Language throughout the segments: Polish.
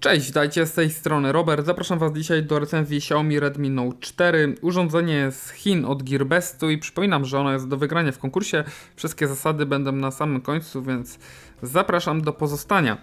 Cześć, witajcie z tej strony Robert. Zapraszam Was dzisiaj do recenzji Xiaomi Redmi Note 4. Urządzenie z Chin od Gearbestu i przypominam, że ono jest do wygrania w konkursie. Wszystkie zasady będą na samym końcu, więc zapraszam do pozostania.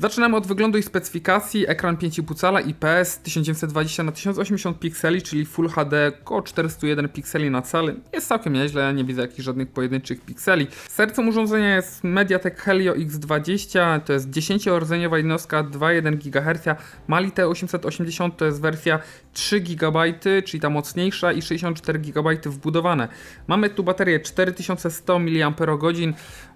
Zaczynamy od wyglądu i specyfikacji. Ekran 5,5 cala IPS 1920 na 1080 pikseli, czyli Full HD, około 401 pikseli na cal. Jest całkiem nieźle, nie widzę jakichś żadnych pojedynczych pikseli. Sercem urządzenia jest MediaTek Helio X20, to jest 10-rdzeniowa jednostka 2,1 GHz. Mali T880 to jest wersja 3 GB, czyli ta mocniejsza i 64 GB wbudowane. Mamy tu baterię 4100 mAh.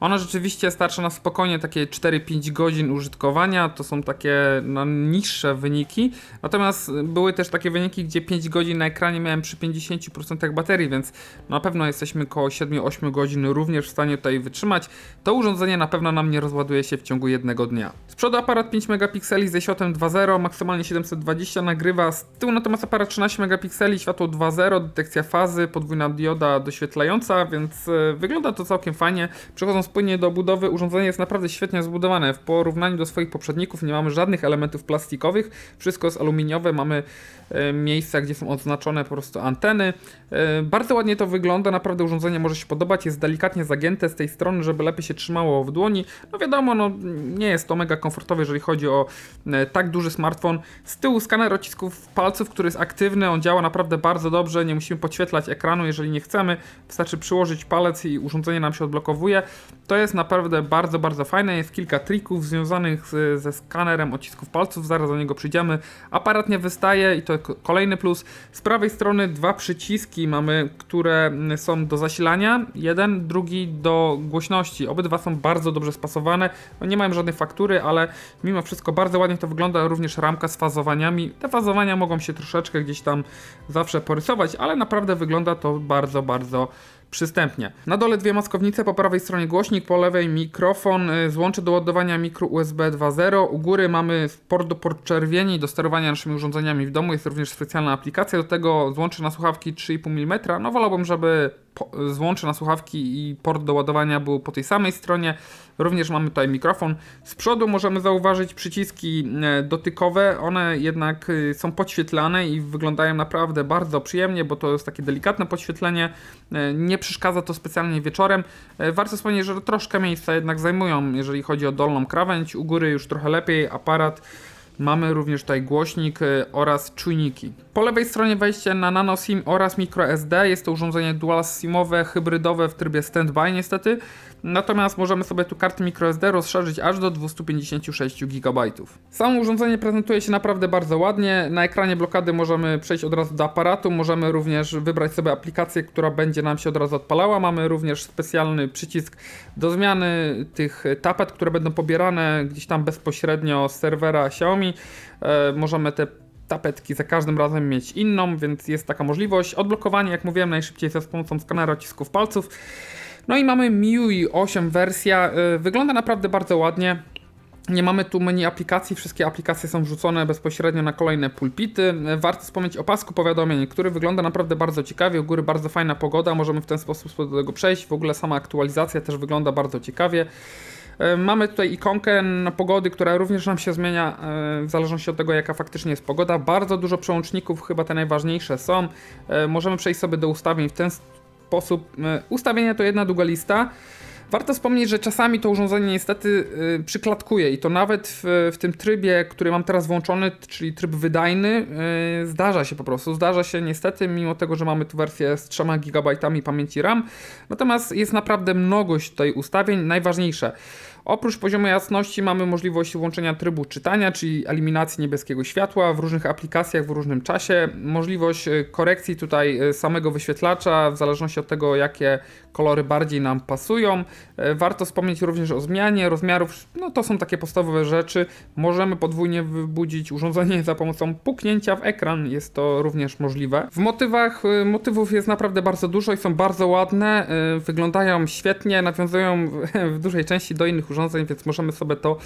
Ona rzeczywiście starcza na spokojnie takie 4-5 godzin użytkowania. To są takie no, niższe wyniki. Natomiast były też takie wyniki, gdzie 5 godzin na ekranie miałem przy 50% baterii, więc na pewno jesteśmy około 7-8 godzin również w stanie tutaj wytrzymać. To urządzenie na pewno nam nie rozładuje się w ciągu jednego dnia. Z przodu aparat 5 megapikseli ze światłem 2.0, maksymalnie 720 nagrywa. Z tyłu natomiast aparat 13 megapikseli, światło 2.0, detekcja fazy, podwójna dioda doświetlająca, więc e, wygląda to całkiem fajnie. Przechodząc płynnie do budowy, urządzenie jest naprawdę świetnie zbudowane. W porównaniu do swoich poprzedników nie mamy żadnych elementów plastikowych, wszystko jest aluminiowe, mamy e, miejsca, gdzie są odznaczone po prostu anteny. E, Bardzo ładnie to wygląda, naprawdę urządzenie może się podobać, jest delikatnie zagięte z tej strony, żeby lepiej się trzymało w dłoni. No wiadomo, no nie jest to mega komfortowe, jeżeli chodzi o e, tak duży smartfon. Z tyłu skaner odcisków palców, który jest aktywny, on działa naprawdę bardzo dobrze, nie musimy podświetlać ekranu, jeżeli nie chcemy. Wystarczy przyłożyć palec i urządzenie nam się odblokowuje. To jest naprawdę bardzo, bardzo fajne. Jest kilka trików związanych z, ze skanerem odcisków palców, zaraz do niego przyjdziemy. Aparat nie wystaje i to kolejny plus. Z prawej strony dwa przyciski mamy, które mm, są do zasilania. Jeden, drugi do głośności. Obydwa są bardzo dobrze spasowane. No nie mają żadnej faktury, ale mimo wszystko bardzo ładnie to wygląda. Również ramka z fazowaniami. Te fazowania mogą się troszeczkę gdzieś tam zawsze porysować, ale naprawdę wygląda to bardzo, bardzo przystępnie. Na dole dwie maskownice, po prawej stronie głośnik, po lewej mikrofon, y, złącze do ładowania mikro USB 2.0. U góry mamy port do podczerwieni do sterowania naszymi urządzeniami w domu. Jest również specjalna aplikacja do tego, złącze na słuchawki 3,5 mm. No wolałbym, żeby złącze na słuchawki i port do ładowania był po tej samej stronie. Również mamy tutaj mikrofon. Z przodu możemy zauważyć przyciski e, dotykowe. One jednak y, są podświetlane i wyglądają naprawdę bardzo przyjemnie, bo to jest takie delikatne podświetlenie. E, Nie przeszkadza to specjalnie wieczorem. E, Warto wspomnieć, że troszkę miejsca jednak zajmują, jeżeli chodzi o dolną krawędź. U góry już trochę lepiej. Aparat Mamy również tutaj głośnik y, oraz czujniki. Po lewej stronie wejście na nano SIM oraz microSD. Jest to urządzenie dual SIMowe, hybrydowe w trybie standby niestety. Natomiast możemy sobie tu karty microSD rozszerzyć aż do 256 GB. Samo urządzenie prezentuje się naprawdę bardzo ładnie. Na ekranie blokady możemy przejść od razu do aparatu. Możemy również wybrać sobie aplikację, która będzie nam się od razu odpalała. Mamy również specjalny przycisk do zmiany tych tapet, które będą pobierane gdzieś tam bezpośrednio z serwera Xiaomi. E, możemy te tapetki za każdym razem mieć inną, więc jest taka możliwość. Odblokowanie, jak mówiłem, najszybciej za pomocą skanera odcisków palców. No i mamy MIUI 8 wersja. y, Wygląda naprawdę bardzo ładnie. Nie mamy tu menu aplikacji, wszystkie aplikacje są wrzucone bezpośrednio na kolejne pulpity. Warto wspomnieć o pasku powiadomień, który wygląda naprawdę bardzo ciekawie. U góry bardzo fajna pogoda, możemy w ten sposób do tego przejść. W ogóle sama aktualizacja też wygląda bardzo ciekawie. E, Mamy tutaj ikonkę na pogody, która również nam się zmienia e, w zależności od tego, jaka faktycznie jest pogoda. Bardzo dużo przełączników, chyba te najważniejsze są. E, Możemy przejść sobie do ustawień w ten sposób. Ustawienia to jedna długa lista. Warto wspomnieć, że czasami to urządzenie niestety przyklatkuje i to nawet w, w tym trybie, który mam teraz włączony, czyli tryb wydajny, zdarza się po prostu. Zdarza się niestety, mimo tego, że mamy tu wersję z 3 GB pamięci RAM. Natomiast jest naprawdę mnogość tutaj ustawień. Najważniejsze. Oprócz poziomu jasności mamy możliwość włączenia trybu czytania, czyli eliminacji niebieskiego światła w różnych aplikacjach w różnym czasie. Możliwość y, korekcji tutaj y, samego wyświetlacza w zależności od tego, jakie kolory bardziej nam pasują. E, Warto wspomnieć również o zmianie rozmiarów. No to są takie podstawowe rzeczy. Możemy podwójnie wybudzić urządzenie za pomocą puknięcia w ekran. Jest to również możliwe. W motywach motywów jest naprawdę bardzo dużo i są bardzo ładne. Wyglądają świetnie, nawiązują w dużej części do innych urządzeń, więc możemy sobie to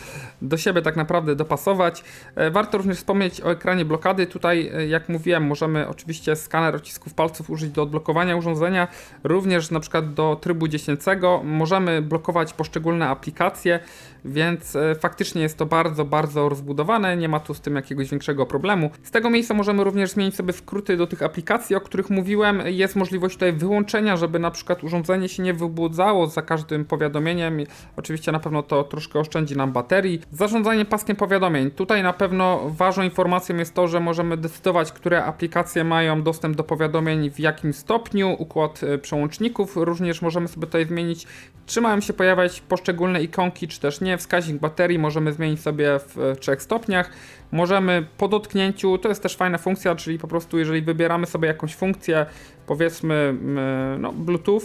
do siebie tak naprawdę dopasować. E, Warto również wspomnieć o ekranie blokady. Tutaj, e, jak mówiłem, możemy oczywiście skaner odcisków palców użyć do odblokowania urządzenia, również na przykład do trybu dziecięcego. Możemy blokować poszczególne aplikacje, więc e, faktycznie jest to bardzo, bardzo rozbudowane, nie ma tu z tym jakiegoś większego problemu. Z tego miejsca możemy również zmienić sobie skróty do tych aplikacji, o których mówiłem. Jest możliwość tutaj wyłączenia, żeby na przykład urządzenie się nie wybudzało za każdym powiadomieniem. Oczywiście na pewno to troszkę oszczędzi nam baterii. Zarządzanie paskiem powiadomień. Tutaj na pewno ważną informacją jest to, że możemy decydować, które aplikacje mają dostęp do powiadomień w jakim stopniu, układ e, przełączników. Również możemy sobie tutaj zmienić, czy mają się pojawiać poszczególne ikonki, czy też nie. Wskaźnik baterii możemy zmienić sobie w e, trzech stopniach. Możemy po dotknięciu, to jest też fajna funkcja, czyli po prostu jeżeli wybieramy sobie jakąś funkcję, powiedzmy mm, no, Bluetooth,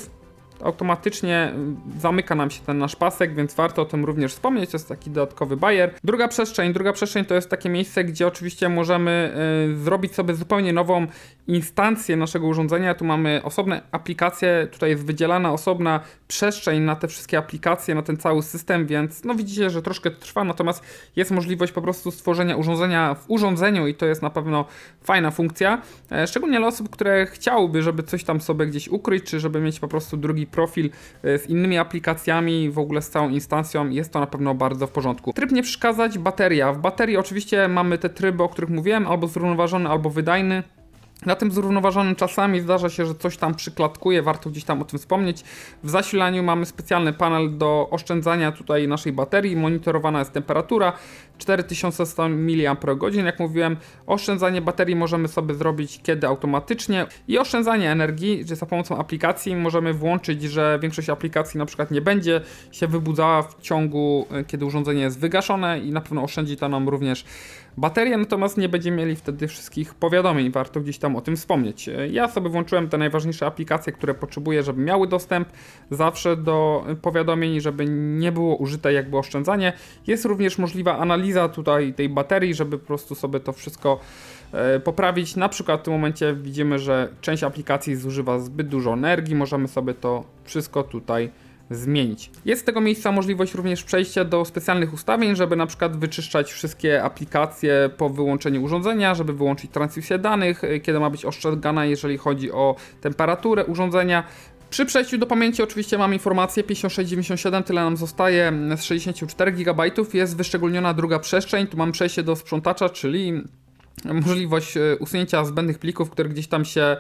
automatycznie mm, zamyka nam się ten nasz pasek, więc warto o tym również wspomnieć. To jest taki dodatkowy bajer. Druga przestrzeń, druga przestrzeń to jest takie miejsce, gdzie oczywiście możemy y, zrobić sobie zupełnie nową instancję naszego urządzenia. Tu mamy osobne aplikacje, tutaj jest wydzielana osobna przestrzeń na te wszystkie aplikacje, na ten cały system, więc no widzicie, że troszkę trwa, natomiast jest możliwość po prostu stworzenia urządzenia w urządzeniu i to jest na pewno fajna funkcja. E, Szczególnie dla osób, które chciałyby, żeby coś tam sobie gdzieś ukryć, czy żeby mieć po prostu drugi profil e, z innymi aplikacjami, w ogóle z całą instancją, jest to na pewno bardzo w porządku. Tryb nie przeszkadzać, bateria. W baterii oczywiście mamy te tryby, o których mówiłem, albo zrównoważony, albo wydajny. Na tym zrównoważonym czasami zdarza się, że coś tam przyklatkuje, warto gdzieś tam o tym wspomnieć. W zasilaniu mamy specjalny panel do oszczędzania tutaj naszej baterii, monitorowana jest temperatura 4100 mAh, jak mówiłem. Oszczędzanie baterii możemy sobie zrobić kiedy automatycznie i oszczędzanie energii, że za pomocą aplikacji możemy włączyć, że większość aplikacji na przykład nie będzie się wybudzała w ciągu, e, kiedy urządzenie jest wygaszone i na pewno oszczędzi to nam również baterię, natomiast nie będziemy mieli wtedy wszystkich powiadomień, warto gdzieś tam o tym wspomnieć. Ja sobie włączyłem te najważniejsze aplikacje, które potrzebuję, żeby miały dostęp zawsze do powiadomień, żeby nie było użyte jakby oszczędzanie. Jest również możliwa analiza tutaj tej baterii, żeby po prostu sobie to wszystko e, poprawić. Na przykład w tym momencie widzimy, że część aplikacji zużywa zbyt dużo energii, możemy sobie to wszystko tutaj zmienić. Jest z tego miejsca możliwość również przejścia do specjalnych ustawień, żeby na przykład wyczyszczać wszystkie aplikacje po wyłączeniu urządzenia, żeby wyłączyć transmisję danych, y, kiedy ma być oszczędzana, jeżeli chodzi o temperaturę urządzenia. Przy przejściu do pamięci oczywiście mam informację 5697, tyle nam zostaje z 64 GB. Jest wyszczególniona druga przestrzeń, tu mam przejście do sprzątacza, czyli możliwość e, usunięcia zbędnych plików, które gdzieś tam się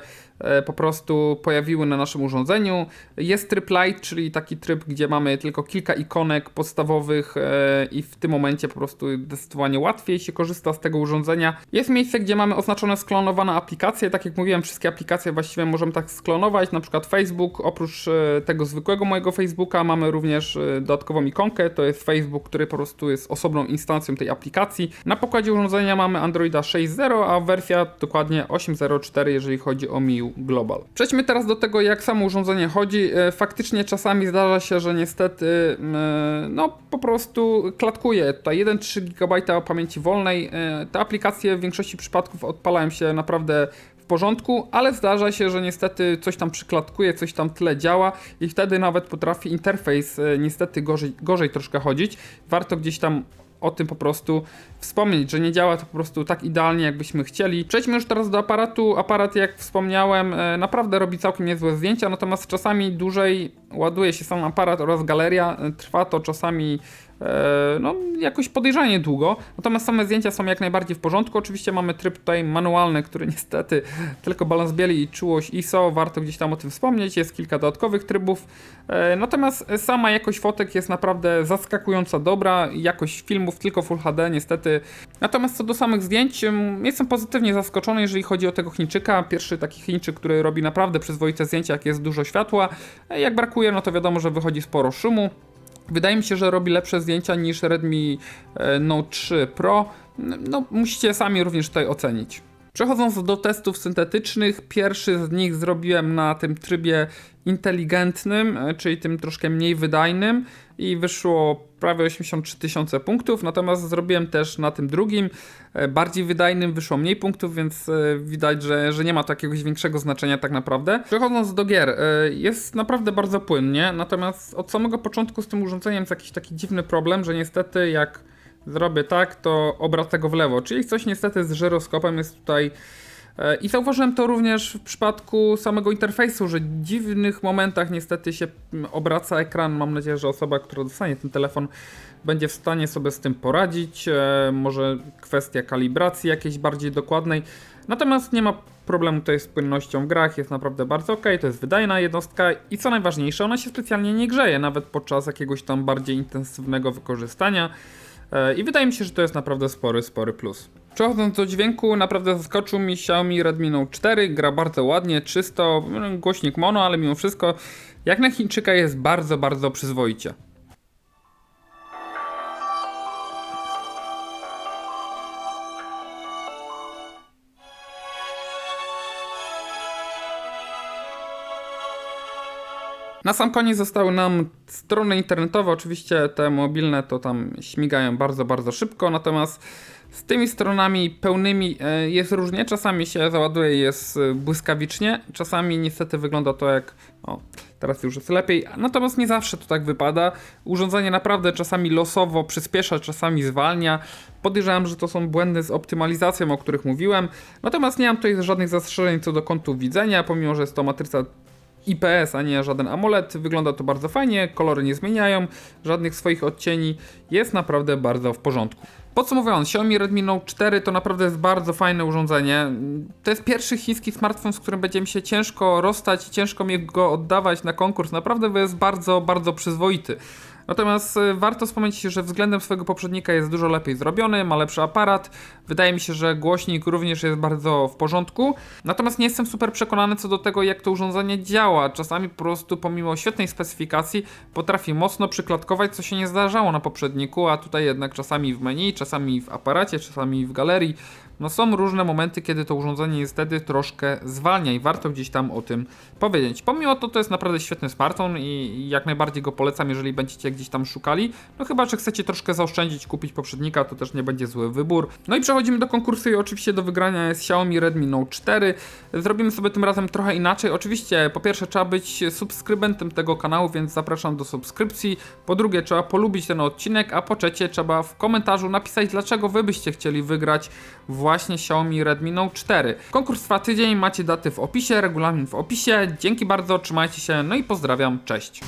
po prostu pojawiły na naszym urządzeniu. Jest tryb light, czyli taki tryb, gdzie mamy tylko kilka ikonek podstawowych e, i w tym momencie po prostu zdecydowanie łatwiej się korzysta z tego urządzenia. Jest miejsce, gdzie mamy oznaczone sklonowane aplikacje. Tak jak mówiłem, wszystkie aplikacje właściwie możemy tak sklonować, na przykład Facebook. Oprócz tego zwykłego mojego Facebooka mamy również dodatkową ikonkę, to jest Facebook, który po prostu jest osobną instancją tej aplikacji. Na pokładzie urządzenia mamy Androida 6.0, a wersja dokładnie 8.04, jeżeli chodzi o MIU Global. Przejdźmy teraz do tego, jak samo urządzenie chodzi. E, Faktycznie czasami zdarza się, że niestety e, no po prostu klatkuje. Tutaj 1,3 GB pamięci wolnej. E, Te aplikacje w większości przypadków odpalają się naprawdę w porządku, ale zdarza się, że niestety coś tam przyklatkuje, coś tam tyle działa i wtedy nawet potrafi interfejs niestety gorzej, gorzej troszkę chodzić. Warto gdzieś tam o tym po prostu wspomnieć, że nie działa to po prostu tak idealnie, jakbyśmy chcieli. Przejdźmy już teraz do aparatu. Aparat, jak wspomniałem, e, naprawdę robi całkiem niezłe zdjęcia, natomiast czasami dłużej ładuje się sam aparat oraz galeria. E, Trwa to czasami no, jakoś podejrzanie długo. Natomiast same zdjęcia są jak najbardziej w porządku. Oczywiście mamy tryb tutaj manualny, który niestety tylko balans bieli i czułość ISO. Warto gdzieś tam o tym wspomnieć. Jest kilka dodatkowych trybów. E, Natomiast sama jakość fotek jest naprawdę zaskakująco dobra. Jakość filmów tylko Full HD niestety. Natomiast co do samych zdjęć, em, jestem pozytywnie zaskoczony, jeżeli chodzi o tego Chińczyka. Pierwszy taki Chińczyk, który robi naprawdę przyzwoite zdjęcia, jak jest dużo światła. E, Jak brakuje, no to wiadomo, że wychodzi sporo szumu. Wydaje mi się, że robi lepsze zdjęcia niż Redmi e, Note 3 Pro. No, musicie sami również tutaj ocenić. Przechodząc do testów syntetycznych, pierwszy z nich zrobiłem na tym trybie inteligentnym, e, czyli tym troszkę mniej wydajnym i wyszło prawie 83 tysiące punktów, natomiast zrobiłem też na tym drugim, e, bardziej wydajnym, wyszło mniej punktów, więc e, widać, że, że nie ma to jakiegoś większego znaczenia tak naprawdę. Przechodząc do gier, jest naprawdę bardzo płynnie, natomiast od samego początku z tym urządzeniem jest jakiś taki dziwny problem, że niestety jak zrobię tak, to obraca go w lewo, czyli coś niestety z żyroskopem jest tutaj E, I zauważyłem to również w przypadku samego interfejsu, że w dziwnych momentach niestety się mm, obraca ekran. Mam nadzieję, że osoba, która dostanie ten telefon, będzie w stanie sobie z tym poradzić. E, Może kwestia kalibracji jakiejś bardziej dokładnej. Natomiast nie ma problemu tutaj z płynnością w grach, jest naprawdę bardzo ok, to jest wydajna jednostka i co najważniejsze, ona się specjalnie nie grzeje, nawet podczas jakiegoś tam bardziej intensywnego wykorzystania. E, I wydaje mi się, że to jest naprawdę spory, spory plus. Przechodząc do dźwięku, naprawdę zaskoczył mi Xiaomi Redmi Note 4. Gra bardzo ładnie, czysto, no, głośnik mono, ale mimo wszystko, jak na Chińczyka jest bardzo, bardzo przyzwoicie. Na sam koniec zostały nam strony internetowe, oczywiście te mobilne to tam śmigają bardzo, bardzo szybko, natomiast z tymi stronami pełnymi e, jest różnie, czasami się załaduje jest e, błyskawicznie, czasami niestety wygląda to jak, o teraz już jest lepiej, natomiast nie zawsze to tak wypada. Urządzenie naprawdę czasami losowo przyspiesza, czasami zwalnia. Podejrzewam, że to są błędy z optymalizacją, o których mówiłem, natomiast nie mam tutaj żadnych zastrzeżeń co do kątu widzenia, pomimo, że jest to matryca IPS, a nie żaden AMOLED. Wygląda to bardzo fajnie, kolory nie zmieniają, żadnych swoich odcieni. Jest naprawdę bardzo w porządku. Podsumowując, Xiaomi Redmi Note 4 to naprawdę jest bardzo fajne urządzenie. To jest pierwszy chiński smartfon, z którym będzie mi się ciężko rozstać, ciężko mi go oddawać na konkurs. Naprawdę jest bardzo, bardzo przyzwoity. Natomiast y, warto wspomnieć, że względem swojego poprzednika jest dużo lepiej zrobiony, ma lepszy aparat. Wydaje mi się, że głośnik również jest bardzo w porządku. Natomiast nie jestem super przekonany co do tego, jak to urządzenie działa. Czasami po prostu, pomimo świetnej specyfikacji, potrafi mocno przyklatkować, co się nie zdarzało na poprzedniku, a tutaj jednak czasami w menu, czasami w aparacie, czasami w galerii. No są różne momenty, kiedy to urządzenie niestety troszkę zwalnia i warto gdzieś tam o tym powiedzieć. Pomimo to, to jest naprawdę świetny smartfon i jak najbardziej go polecam, jeżeli będziecie gdzieś tam szukali. No chyba, że chcecie troszkę zaoszczędzić, kupić poprzednika, to też nie będzie zły wybór. No i przechodzimy do konkursu i oczywiście do wygrania jest Xiaomi Redmi Note 4. Zrobimy sobie tym razem trochę inaczej. Oczywiście, po pierwsze trzeba być subskrybentem tego kanału, więc zapraszam do subskrypcji. Po drugie, trzeba polubić ten odcinek, a po trzecie, trzeba w komentarzu napisać, dlaczego wy byście chcieli wygrać właśnie Xiaomi Redmi Note 4. Konkurs trwa tydzień, macie daty w opisie, regulamin w opisie. Dzięki bardzo, trzymajcie się, no i pozdrawiam, cześć.